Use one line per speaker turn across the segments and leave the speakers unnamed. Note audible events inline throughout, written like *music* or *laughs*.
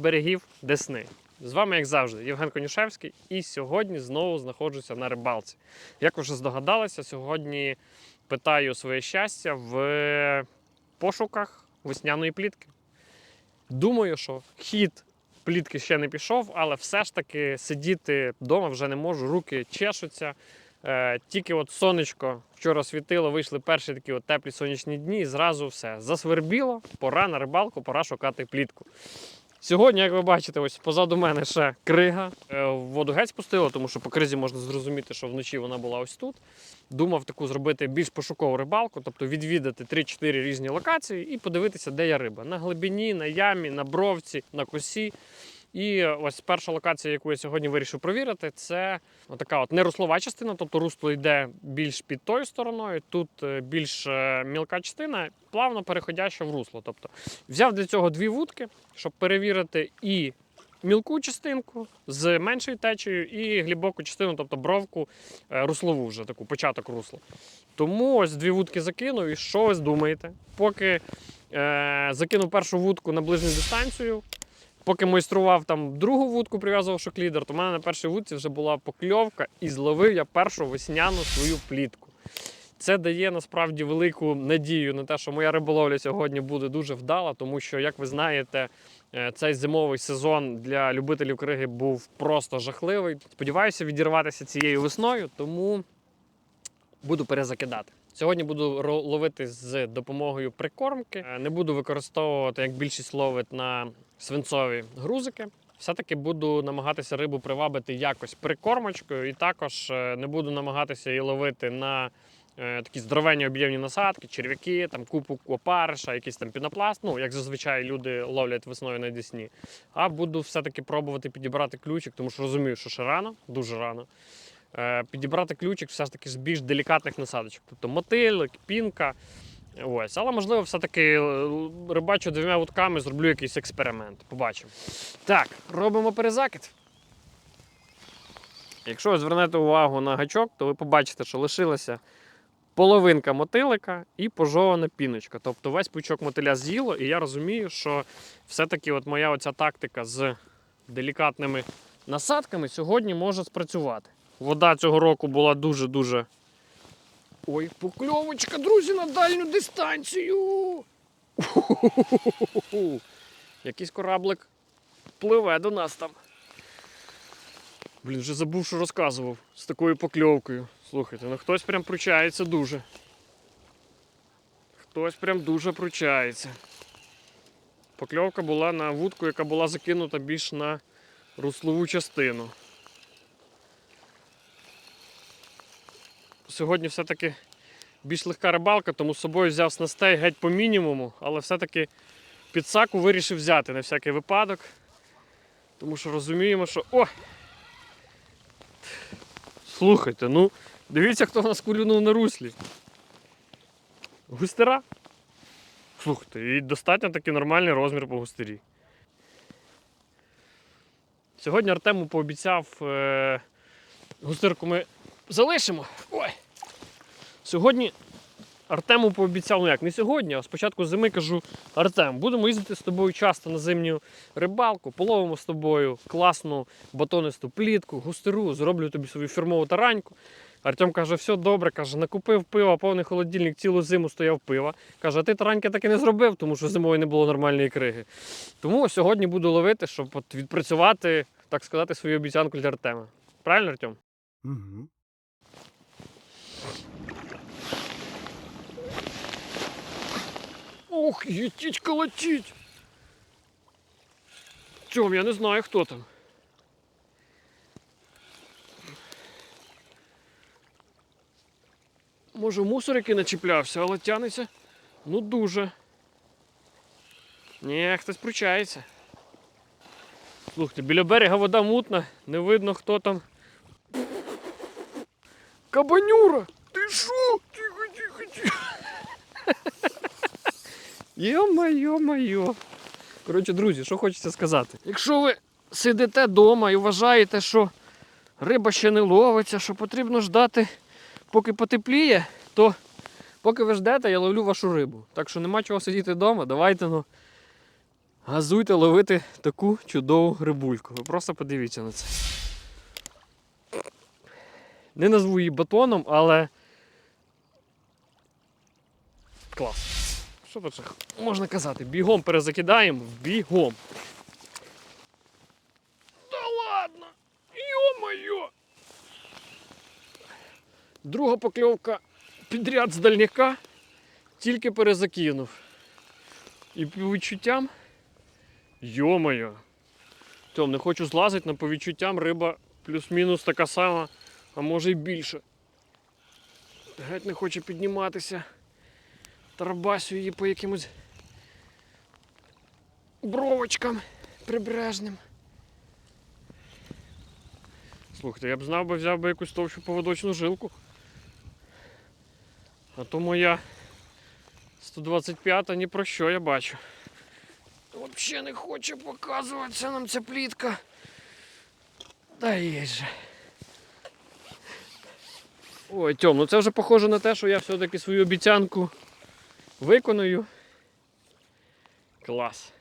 Берегів Десни. З вами, як завжди, Євген Конюшевський, і сьогодні знову знаходжуся на рибалці. Як ви вже здогадалися, сьогодні питаю своє щастя в пошуках весняної плітки. Думаю, що хід плітки ще не пішов, але все ж таки сидіти вдома вже не можу, руки чешуться. Е, тільки от сонечко вчора світило, вийшли перші такі от теплі сонячні дні, і зразу все засвербіло, пора на рибалку, пора шукати плітку. Сьогодні, як ви бачите, ось позаду мене ще крига. Е, Воду геть спустила, тому що по кризі можна зрозуміти, що вночі вона була ось тут. Думав таку зробити більш пошукову рибалку, тобто відвідати 3-4 різні локації і подивитися, де є риба. На глибині, на ямі, на бровці, на косі. І ось перша локація, яку я сьогодні вирішив провірити, це така от неруслова частина, тобто русло йде більш під тою стороною. Тут е, більш е, мілка частина, плавно переходяща в русло. Тобто взяв для цього дві вудки, щоб перевірити і мілку частинку з меншою течею, і глибоку частину, тобто бровку е, руслову вже таку, початок русла. Тому ось дві вудки закинув. І що ви думаєте? Поки е, закинув першу вудку на ближню дистанцію, Поки майстрував там другу вудку, прив'язував шоклідер, то в мене на першій вудці вже була покльовка і зловив я першу весняну свою плітку. Це дає насправді велику надію на те, що моя риболовля сьогодні буде дуже вдала, тому що, як ви знаєте, е, цей зимовий сезон для любителів криги був просто жахливий. Сподіваюся відірватися цією весною, тому буду перезакидати. Сьогодні буду ловити з допомогою прикормки. Е, Не буду використовувати, як більшість ловить на свинцові грузики. Все-таки буду намагатися рибу привабити якось прикормочкою, і також е, не буду намагатися її ловити на е, такі здоровенні об'ємні насадки, черв'яки, там купу опариша, якийсь там пінопласт, ну як зазвичай люди ловлять весною на Десні. А буду все-таки пробувати підібрати ключик, тому що розумію, що ще рано, дуже рано. Е, Підібрати ключик все ж таки з більш делікатних насадочок, тобто мотилик, пінка. Ось, але можливо, все-таки е, рибачу двома вудками, зроблю якийсь експеримент. Побачимо. Так, робимо перезакид. Якщо ви звернете увагу на гачок, то ви побачите, що лишилася половинка мотилика і пожована піночка. Тобто весь пучок мотиля з'їло, і я розумію, що все-таки от моя оця тактика з делікатними насадками сьогодні може спрацювати. Вода цього року була дуже-дуже. Ой, покльовочка, друзі, на дальню дистанцію. Уху-ху-ху-ху-ху. Якийсь кораблик пливе до нас там. Блін, вже забув, що розказував з такою покльовкою. Слухайте, ну хтось прям пручається дуже. Хтось прям дуже пручається. Покльовка була на вудку, яка була закинута більш на руслову частину. Сьогодні все-таки більш легка рибалка, тому з собою взяв снастей геть по мінімуму, але все-таки підсаку вирішив взяти на всякий випадок. Тому що розуміємо, що. О! Слухайте, ну, дивіться, хто в нас кулюнув на руслі. Густера. Слухайте, і достатньо такий нормальний розмір по густері. Сьогодні Артему пообіцяв е- густирку ми залишимо. Ой. Сьогодні Артему пообіцяв, ну як, не сьогодні, а спочатку зими кажу: Артем, будемо їздити з тобою часто на зимню рибалку, половимо з тобою класну батонисту плітку, густеру, зроблю тобі свою фірмову тараньку. Артем каже, все добре, каже, накупив пива, повний холодильник, цілу зиму стояв пива. Каже, а ти тараньки так і не зробив, тому що зимою не було нормальної криги. Тому сьогодні буду ловити, щоб відпрацювати, так сказати, свою обіцянку для Артема. Правильно, Артем?
Угу.
Ох, їтіть колотіть. Тьом, я не знаю, хто там. Може, мусор який начіплявся, але тянеться. Ну дуже. Ні, хтось пручається. Слухайте, біля берега вода мутна, не видно, хто там. Кабанюра! Ти що? Тихо, тихо, тихо. Йо-майо-майо. Коротше, друзі, що хочеться сказати. Якщо ви сидите вдома і вважаєте, що риба ще не ловиться, що потрібно ждати, поки потепліє, то поки ви ждете, я ловлю вашу рибу. Так що нема чого сидіти вдома, давайте ну, газуйте ловити таку чудову рибульку. Ви просто подивіться на це. Не назву її батоном, але. Клас. Що тут можна казати? Бігом перезакидаємо, бігом. Та ладно! Йо-моє! Друга покльовка підряд з дальняка, тільки перезакинув. І по відчуттям. Йо-моє. Тьом, не хочу злазити, але по відчуттям риба плюс-мінус така сама, а може й більше. Геть не хоче підніматися. Тарабасю її по якимось бровочкам прибережним. Слухайте, я б знав би, взяв би якусь товщу поводочну жилку. А то моя 125-та ні про що я бачу. Взагалі не хоче показуватися нам ця плітка. Та є же. Ой, Тьом, ну це вже похоже на те, що я все-таки свою обіцянку виконую. Клас.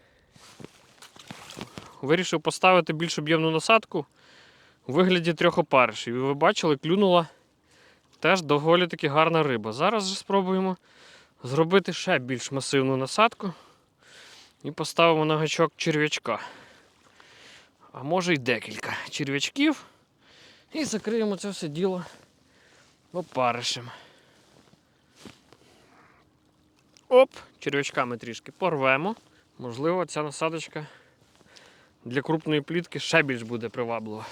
Вирішив поставити більш об'ємну насадку у вигляді трьох опаришів. І ви бачили, клюнула теж доволі таки гарна риба. Зараз же спробуємо зробити ще більш масивну насадку і поставимо на гачок черв'ячка. А може й декілька черв'ячків. І закриємо це все діло опаришем. Оп, черв'ячками трішки порвемо. Можливо, ця насадочка для крупної плітки ще більш буде приваблива.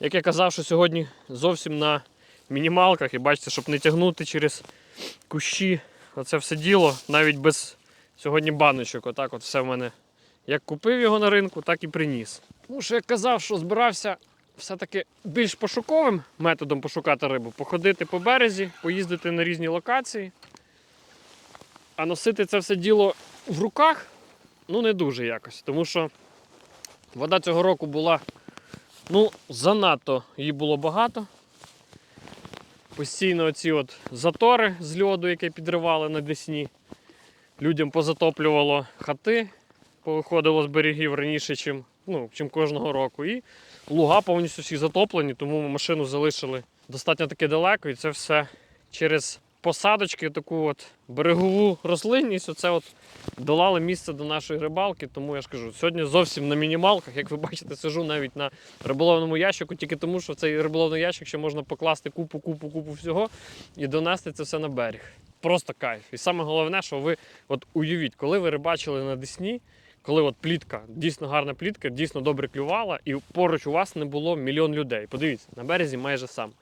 Як я казав, що сьогодні зовсім на мінімалках, і бачите, щоб не тягнути через кущі оце все діло, навіть без сьогодні баночок. Отак от все в мене. Як купив його на ринку, так і приніс. Тому що я казав, що збирався все-таки більш пошуковим методом пошукати рибу, походити по березі, поїздити на різні локації. А носити це все діло в руках ну не дуже якось. Тому що вода цього року була ну, занадто її було багато. Постійно оці от затори з льоду, які підривали на Десні. Людям позатоплювало хати, повиходило з берегів раніше, чим, ну, чим кожного року. І луга повністю всі затоплені, тому ми машину залишили достатньо таки далеко, і це все через посадочки, таку от берегову рослинність, оце от долали місце до нашої рибалки. Тому я ж кажу, сьогодні зовсім на мінімалках, як ви бачите, сижу навіть на риболовному ящику, тільки тому, що в цей риболовний ящик ще можна покласти купу, купу, купу всього і донести це все на берег. Просто кайф. І саме головне, що ви от уявіть, коли ви рибачили на Десні, коли от плітка, дійсно гарна плітка, дійсно добре клювала, і поруч у вас не було мільйон людей. Подивіться, на березі майже сам.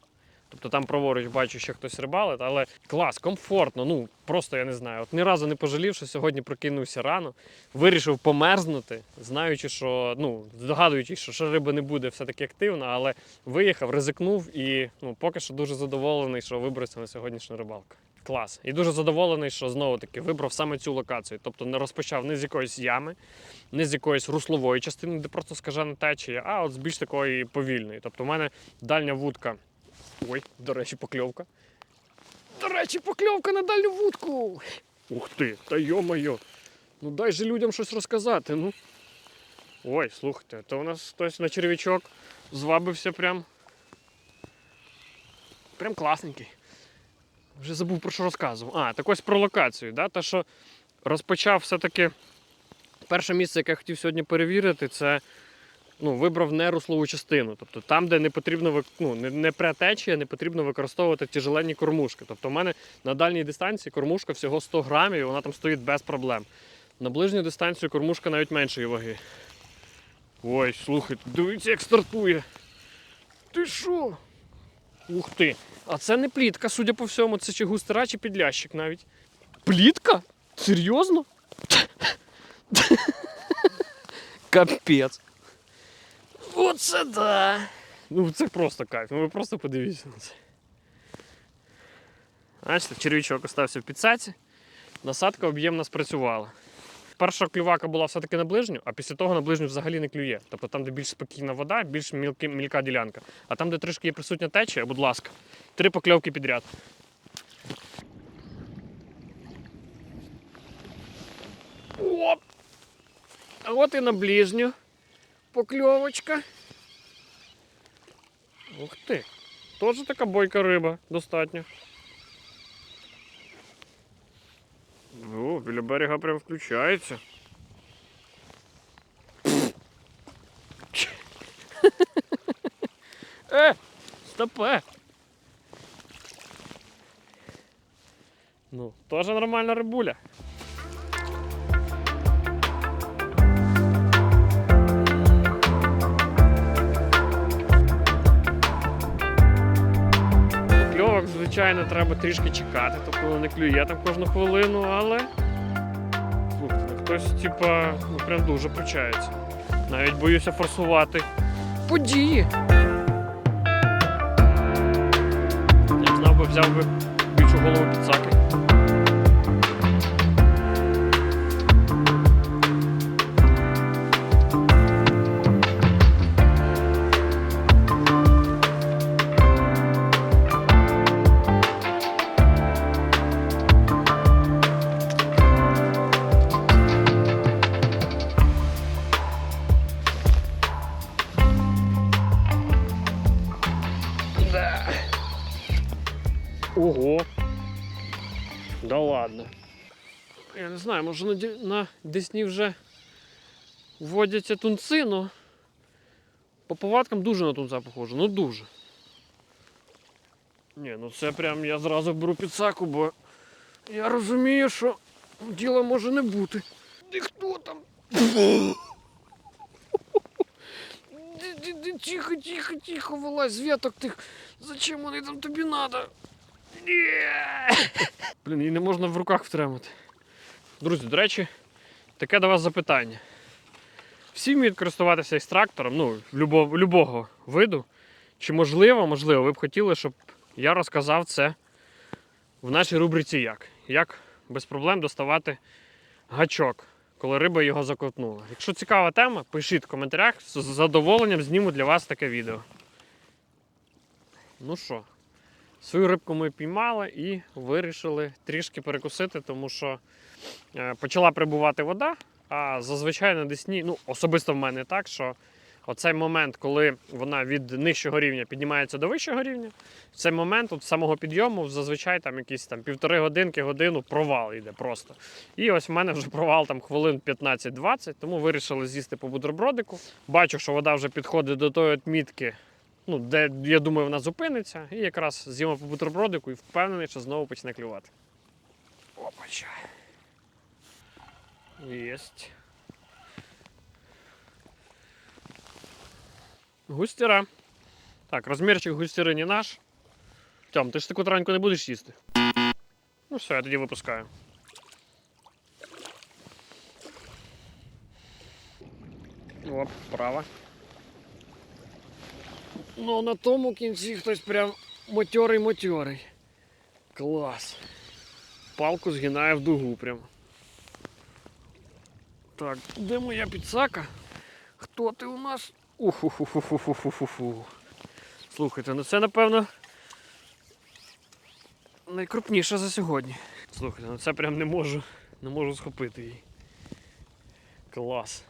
Тобто там праворуч бачу, що хтось рибалить, але клас, комфортно. Ну просто я не знаю. От ні разу не пожалів, що сьогодні прокинувся рано, вирішив померзнути, знаючи, що ну здогадуючись, що, що риба не буде все-таки активна, але виїхав, ризикнув і ну поки що дуже задоволений, що вибрався на сьогоднішню рибалку. Клас. І дуже задоволений, що знову таки вибрав саме цю локацію. Тобто не розпочав не з якоїсь ями, не з якоїсь руслової частини, де просто скажена течія, а от з більш такої повільної. Тобто, у мене дальня вудка. Ой, до речі, покльовка. До речі, покльовка на дальню вудку. Ух ти, та йо-моє. Ну дай же людям щось розказати. ну. Ой, слухайте, то у нас хтось на черв'ячок звабився прям. Прям класненький. Вже забув про що розказував. А, так ось про локацію. Да? Те, що розпочав все-таки перше місце, яке я хотів сьогодні перевірити, це ну, вибрав не руслову частину. Тобто там, де не потрібно ну, не, не претечія, не потрібно використовувати тяжеленні кормушки. Тобто, в мене на дальній дистанції кормушка всього 100 грамів, і вона там стоїть без проблем. На ближню дистанцію кормушка навіть меншої ваги. Ой, слухайте, дивіться, як стартує. Ти що? Ух ти! А це не плітка, судя по всьому, це чи густера, чи підлящик навіть. Плітка? Серйозно? *laughs* Капець. Оце да. Ну це просто кайф. Ну ви просто подивіться на це. Бачите, черв'ячок остався в підсаці, насадка об'ємно спрацювала. Перша клювака була все-таки на ближню, а після того на ближню взагалі не клює. Тобто там, де більш спокійна вода, більш мілки, мілка ділянка. А там, де трішки є присутня течія, будь ласка, три покльовки підряд. Оп! А от і на ближню покльовочка. Ух ти. Теж така бойка риба достатньо. О, біля берега прям включається. *laughs* Е, стопе. Ну, теж нормальна рибуля. Звичайно, треба трішки чекати, то коли не клює там кожну хвилину, але. Слухайте, ну, хтось, типа, ну прям дуже пручається. Навіть боюся форсувати події. Я знав би, взяв би більшу голову підсаки. Ого. Да ладно. Я не знаю, може на, на Десні вже вводяться тунци, но по повадкам дуже на тунца похоже. Ну дуже. Ні, ну це прям я зразу беру підсаку, бо я розумію, що діла може не бути. Де хто там? Тихо, тихо, тихо, вилазь з веток тих. Зачем вони там тобі надо? Блін, її не можна в руках втримати. Друзі, до речі, таке до вас запитання. Всі вміють користуватися екстрактором, ну, любого, любого виду. Чи можливо, можливо, ви б хотіли, щоб я розказав це в нашій рубриці як? Як без проблем доставати гачок, коли риба його заковтнула. Якщо цікава тема, пишіть в коментарях, з задоволенням зніму для вас таке відео. Ну що, свою рибку ми піймали і вирішили трішки перекусити, тому що е, почала прибувати вода, а зазвичай на Десні, ну особисто в мене так, що оцей момент, коли вона від нижчого рівня піднімається до вищого рівня, в цей момент от самого підйому зазвичай там якісь там півтори годинки, годину провал йде просто. І ось в мене вже провал там хвилин 15-20, тому вирішили з'їсти по бутербродику. Бачу, що вода вже підходить до тої отмітки, ну, де я думаю, вона зупиниться. І якраз з'їмо по бутербродику і впевнений, що знову почне клювати. Опача. Єсть. Густіра. Так, розмірчик густіри не наш. Тьом, ти ж таку тараньку не будеш їсти. Ну все, я тоді випускаю. Оп, право. Ну, на тому кінці хтось прям мотьорий-мотьорий. Клас. Палку згинає в дугу прям. Так, де моя підсака? Хто ти у нас? Уху-ху-ху-ху-ху-ху-ху. Слухайте, ну це напевно найкрупніше за сьогодні. Слухайте, ну це прям не можу, не можу схопити її. Клас.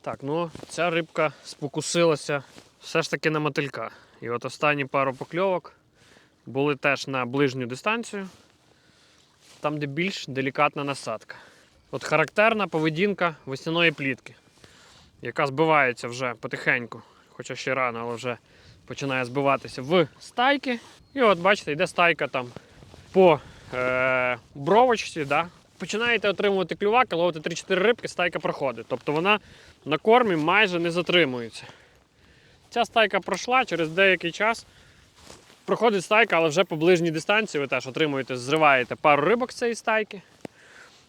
Так, ну ця рибка спокусилася все ж таки на мотилька. І от останні пару покльовок були теж на ближню дистанцію, там, де більш делікатна насадка. От характерна поведінка весняної плітки, яка збивається вже потихеньку, хоча ще рано, але вже починає збиватися в стайки. І от бачите, йде стайка там по е, бровочці. Да? Починаєте отримувати клюваки, ловити 3-4 рибки, стайка проходить. Тобто вона на кормі майже не затримується. Ця стайка пройшла через деякий час. Проходить стайка, але вже по ближній дистанції ви теж отримуєте, зриваєте пару рибок з цієї стайки,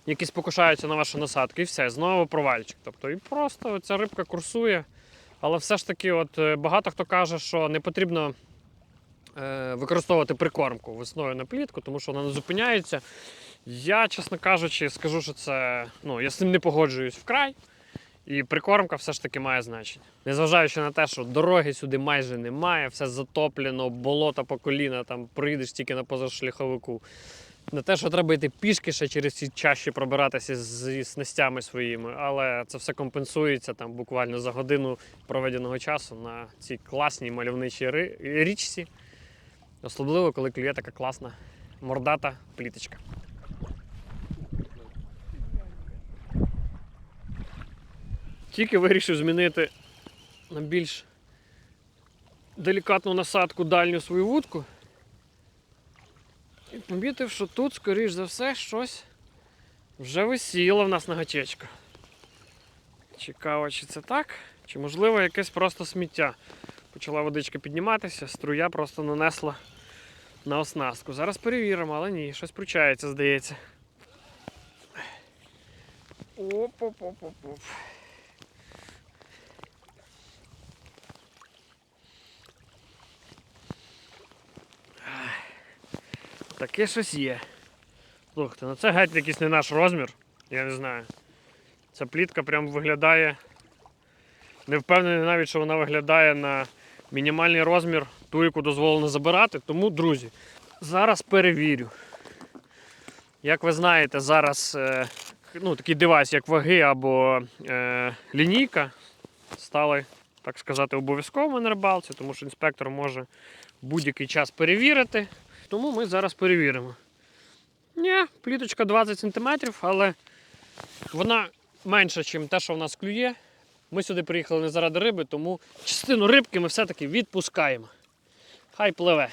які спокушаються на вашу насадку, і все, знову провальчик. Тобто і просто ця рибка курсує. Але все ж таки, от е, багато хто каже, що не потрібно е, використовувати прикормку весною на плітку, тому що вона не зупиняється. Я, чесно кажучи, скажу, що це. Ну, я з цим не погоджуюсь вкрай. І прикормка все ж таки має значення. Незважаючи на те, що дороги сюди майже немає, все затоплено, болото по коліна, там проїдеш тільки на позашляховику. Не те, що треба йти пішки ще через ці чащі пробиратися зі снастями своїми, але це все компенсується там буквально за годину проведеного часу на цій класній мальовничій річці. Особливо, коли клює така класна мордата пліточка. Тільки вирішив змінити на більш делікатну насадку дальню свою вудку. І помітив, що тут, скоріш за все, щось вже висіло в нас на гачечку. Цікаво, чи це так, чи можливо якесь просто сміття. Почала водичка підніматися, струя просто нанесла на оснастку. Зараз перевіримо, але ні, щось пручається, здається. Оп-оп-оп-оп-оп. Таке щось є. Слухайте, ну це геть якийсь не наш розмір, я не знаю. Ця плітка прям виглядає. Не впевнений навіть, що вона виглядає на мінімальний розмір, ту, яку дозволено забирати. Тому, друзі, зараз перевірю. Як ви знаєте, зараз е, ну, такий девайс, як ваги або е, лінійка, стали, так сказати, обов'язковими на рибалці, тому що інспектор може будь-який час перевірити. Тому ми зараз перевіримо. Ні, пліточка 20 см, але вона менша, ніж те, що в нас клює. Ми сюди приїхали не заради риби, тому частину рибки ми все-таки відпускаємо. Хай пливе.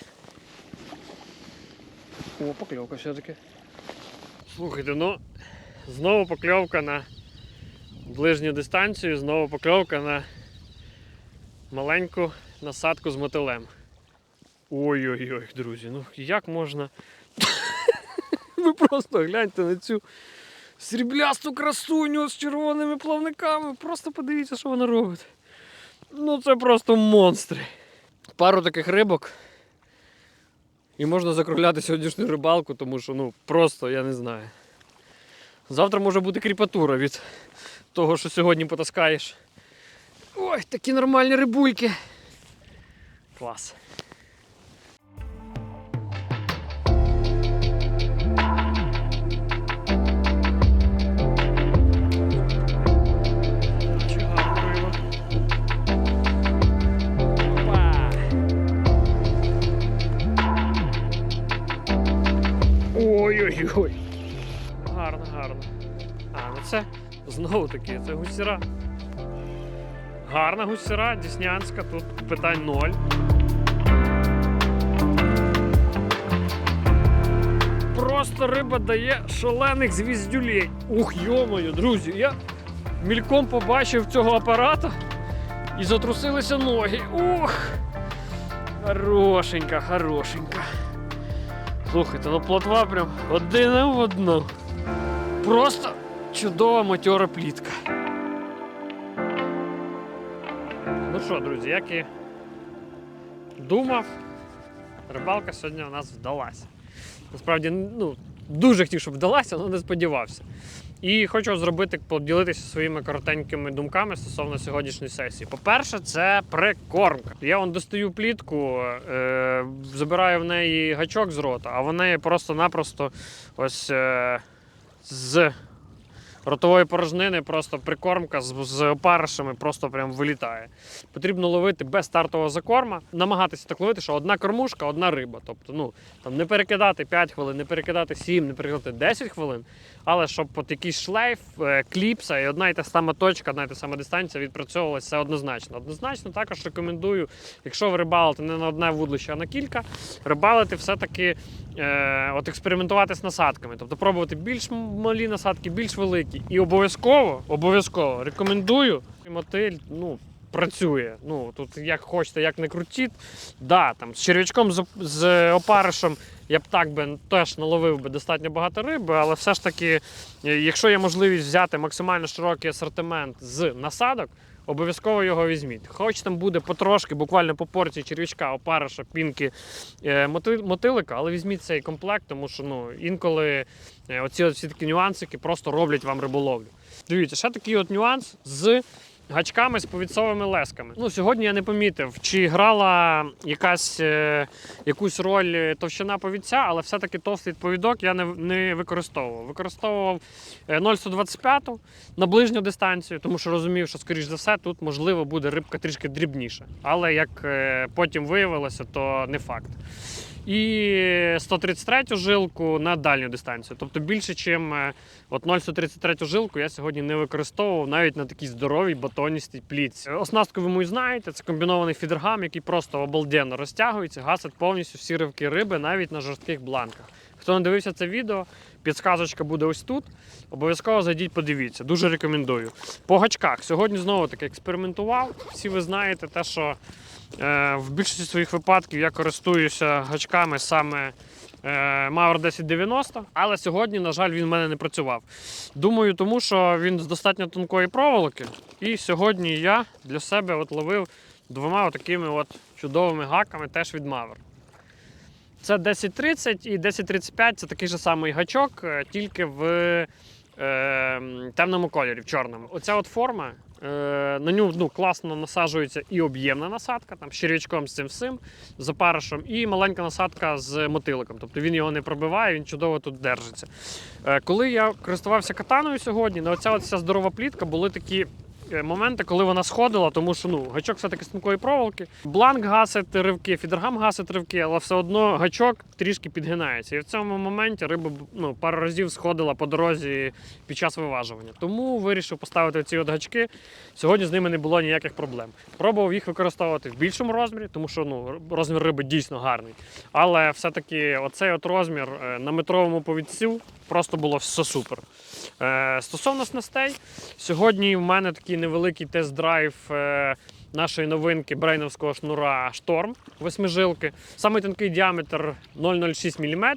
О, покльовка все-таки. Слухайте, ну знову покльовка на ближню дистанцію, знову покльовка на маленьку насадку з мотилем. Ой-ой-ой, друзі, ну як можна. *laughs* Ви просто гляньте на цю сріблясту красуню з червоними плавниками. Просто подивіться, що вона робить. Ну це просто монстри. Пару таких рибок. І можна закругляти сьогоднішню рибалку, тому що ну просто я не знаю. Завтра може бути кріпатура від того, що сьогодні потаскаєш. Ой, такі нормальні рибульки. Клас. Ой-ой-ой. Гарно, гарно. А, ну це знову таки, це гусіра. Гарна гусіра, Діснянська, тут питань ноль. Просто риба дає шалених звіздюлей. Ух, йомою, друзі, я мільком побачив цього апарата і затрусилися ноги. Ух! Хорошенька, хорошенька. Слухайте, ну плотва прям один в одну. Просто чудова матьора плітка. Ну що, друзі, як і думав, рибалка сьогодні у нас вдалася. Насправді, ну, дуже хотів, щоб вдалася, але не сподівався. І хочу зробити, поділитися своїми коротенькими думками стосовно сьогоднішньої сесії. По-перше, це прикормка. Я вон достаю плітку, е, забираю в неї гачок з рота, а в неї просто-напросто ось е, з ротової порожнини просто прикормка з, з опаришами просто прям вилітає. Потрібно ловити без стартового закорма, намагатися так ловити, що одна кормушка, одна риба. Тобто, ну там не перекидати 5 хвилин, не перекидати 7, не перекидати 10 хвилин, але щоб от якийсь шлейф, е, кліпса і одна і та сама точка, одна і та сама дистанція відпрацьовувалася однозначно. Однозначно також рекомендую, якщо ви рибалите не на одне вудлище, а на кілька, рибалити все-таки е, от експериментувати з насадками. Тобто пробувати більш малі насадки, більш великі. І обов'язково, обов'язково рекомендую мотиль, ну. Працює. Ну тут як хочете, як не крутіть. Да, там з черв'ячком з, з опаришем я б так би теж наловив би достатньо багато риби, але все ж таки, е, якщо є можливість взяти максимально широкий асортимент з насадок, обов'язково його візьміть. Хоч там буде потрошки, буквально по порції черв'ячка, опариша, пінки, е, мотилика, але візьміть цей комплект, тому що ну, інколи е, оці всі такі нюансики просто роблять вам риболовлю. Дивіться, ще такий от нюанс з гачками з повідцовими лесками. Ну, сьогодні я не помітив, чи грала якась, е, якусь роль товщина повідця, але все-таки товстий повідок я не, не використовував. Використовував е, 0,125 на ближню дистанцію, тому що розумів, що, скоріш за все, тут можливо буде рибка трішки дрібніша. Але як е, потім виявилося, то не факт. І 133 жилку на дальню дистанцію. Тобто більше, ніж от 0,133 жилку я сьогодні не використовував навіть на такій здоровій батоністій плітці. Оснастку ви мою знаєте, це комбінований фідергам, який просто обалденно розтягується, гасить повністю всі ривки риби навіть на жорстких бланках. Хто не дивився це відео, підсказочка буде ось тут. Обов'язково зайдіть, подивіться. Дуже рекомендую. По гачках сьогодні знову таки експериментував. Всі ви знаєте те, що е, в більшості своїх випадків я користуюся гачками саме е, Mauer 1090, але сьогодні, на жаль, він в мене не працював. Думаю, тому що він з достатньо тонкої проволоки. І сьогодні я для себе от ловив двома такими от чудовими гаками теж від Mauer. Це 1030 і 1035 це такий же самий гачок, е, тільки в е, темному кольорі, в чорному. Оця от форма. е, На нього ну, класно насаджується і об'ємна насадка, там, з з цим всім, з опаришем, і маленька насадка з мотиликом. Тобто він його не пробиває, він чудово тут держиться. Е, Коли я користувався катаною сьогодні, на оця от вся здорова плітка були такі моменти, коли вона сходила, тому що ну, гачок все-таки з проволоки. Бланк гасить ривки, фідергам гасить ривки, але все одно гачок трішки підгинається. І в цьому моменті риба ну, пару разів сходила по дорозі під час виважування. Тому вирішив поставити ці от гачки. Сьогодні з ними не було ніяких проблем. Пробував їх використовувати в більшому розмірі, тому що ну, розмір риби дійсно гарний. Але все-таки оцей от розмір е, на метровому повідцю просто було все супер. Е, Стосовно снастей, сьогодні в мене такий невеликий тест-драйв е, нашої новинки брейновського шнура Шторм восьмижилки. Самий тонкий діаметр 0,06 мм.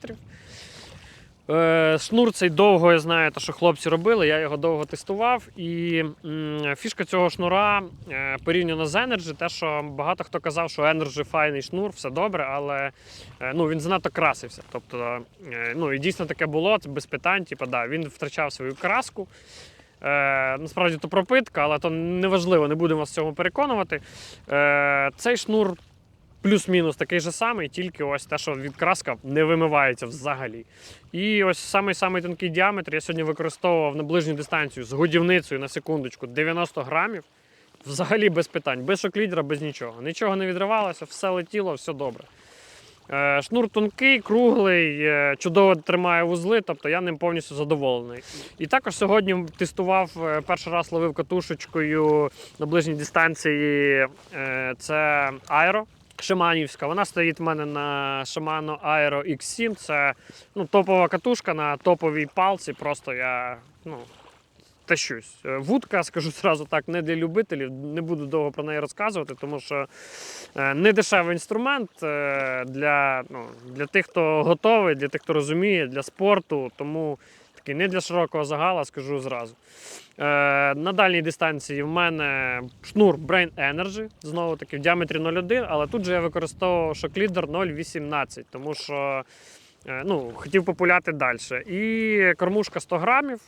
Е, Шнур цей довго, я знаю, те, що хлопці робили, я його довго тестував. І фішка цього шнура е, порівняно з Energy, те, що багато хто казав, що Energy файний шнур, все добре, але е, ну, він занадто красився. Тобто, ну, і дійсно таке було, це без питань. Типу, да, він втрачав свою краску. Е, насправді то пропитка, але то неважливо, не будемо вас в цьому переконувати. Е, цей шнур плюс-мінус такий же самий, тільки ось те, що відкраска не вимивається взагалі. І ось самий самий тонкий діаметр я сьогодні використовував на ближню дистанцію з годівницею на секундочку 90 грамів. Взагалі без питань, без шоклідера, без нічого. Нічого не відривалося, все летіло, все добре. Е, Шнур тонкий, круглий, е, чудово тримає вузли, тобто я ним повністю задоволений. І також сьогодні тестував е, перший раз ловив катушечкою на ближній дистанції. Це Аеро. Шиманівська. Вона стоїть в мене на Shimano Aero X7. Це ну, топова катушка на топовій палці. Просто я ну, тащусь. Е, Вудка, скажу зразу так, не для любителів. Не буду довго про неї розказувати, тому що е, не дешевий інструмент е, для, ну, для тих, хто готовий, для тих, хто розуміє, для спорту. Тому такий не для широкого загала, скажу зразу. Е, на дальній дистанції в мене шнур Brain Energy, знову таки в діаметрі 0,1, але тут же я використовував шоклідер 0,18, тому що е, ну, хотів популяти далі. І кормушка 100 грамів,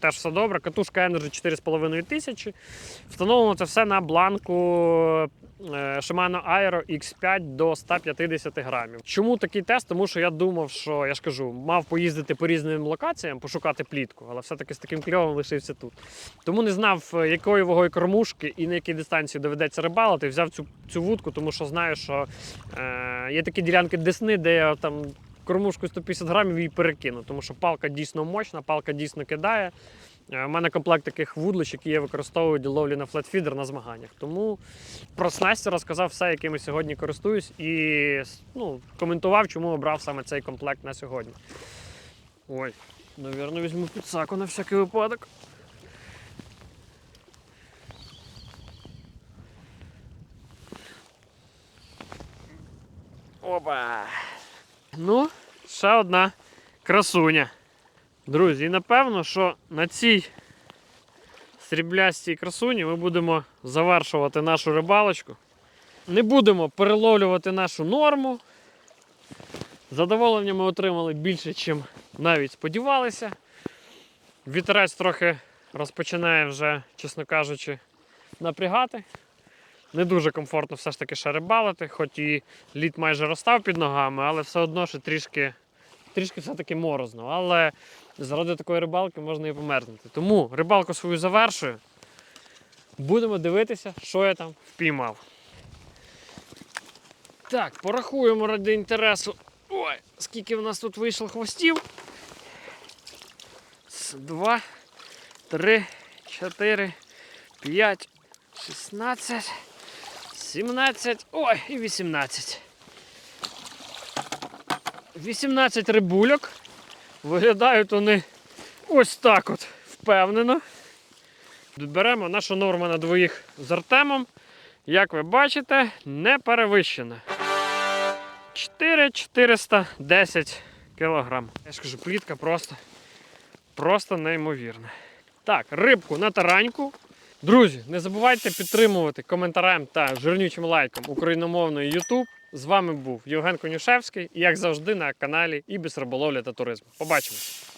теж все добре. Катушка Energy 4,5 тисячі. Встановлено це все на бланку е, Shimano Aero X5 до 150 грамів. Чому такий тест? Тому що я думав, що я ж кажу, мав поїздити по різним локаціям, пошукати плітку, але все-таки з таким кльовом лишився тут. Тому не знав, е, якої вагою кормушки і на якій дистанції доведеться рибалити. Взяв цю, цю вудку, тому що знаю, що е, є такі ділянки десни, де я там кормушку 150 грамів і перекину, тому що палка дійсно мощна, палка дійсно кидає. Е, У мене комплект таких вудлищ, які я використовую для ловлі на флетфідер на змаганнях. Тому про снасті розказав все, якими сьогодні користуюсь, і ну, коментував, чому обрав саме цей комплект на сьогодні. Ой, навірно, візьму підсаку на всякий випадок. Опа. Ну, ще одна красуня. Друзі, і напевно, що на цій сріблястій красуні ми будемо завершувати нашу рибалочку. Не будемо переловлювати нашу норму. Задоволення ми отримали більше, ніж навіть сподівалися. Вітерець трохи розпочинає вже, чесно кажучи, напрягати. Не дуже комфортно все ж таки ще рибалити, хоч і лід майже розстав під ногами, але все одно ще трішки, трішки все-таки морозно. Але заради такої рибалки можна і померзнути. Тому рибалку свою завершую. Будемо дивитися, що я там впіймав. Так, порахуємо ради інтересу. Ой, скільки в нас тут вийшло хвостів. Два, три, чотири, п'ять, шістнадцять, сімнадцять, ой, і вісімнадцять. Вісімнадцять рибульок. Виглядають вони ось так от впевнено. Беремо нашу норму на двоїх з Артемом. Як ви бачите, не перевищена. 4410 кілограм. Я ж кажу, плітка просто, просто неймовірна. Так, рибку на тараньку. Друзі, не забувайте підтримувати коментарем та жирнючим лайком україномовної YouTube. З вами був Євген Конюшевський і як завжди на каналі Ібіс Риболовля та туризм. Побачимось!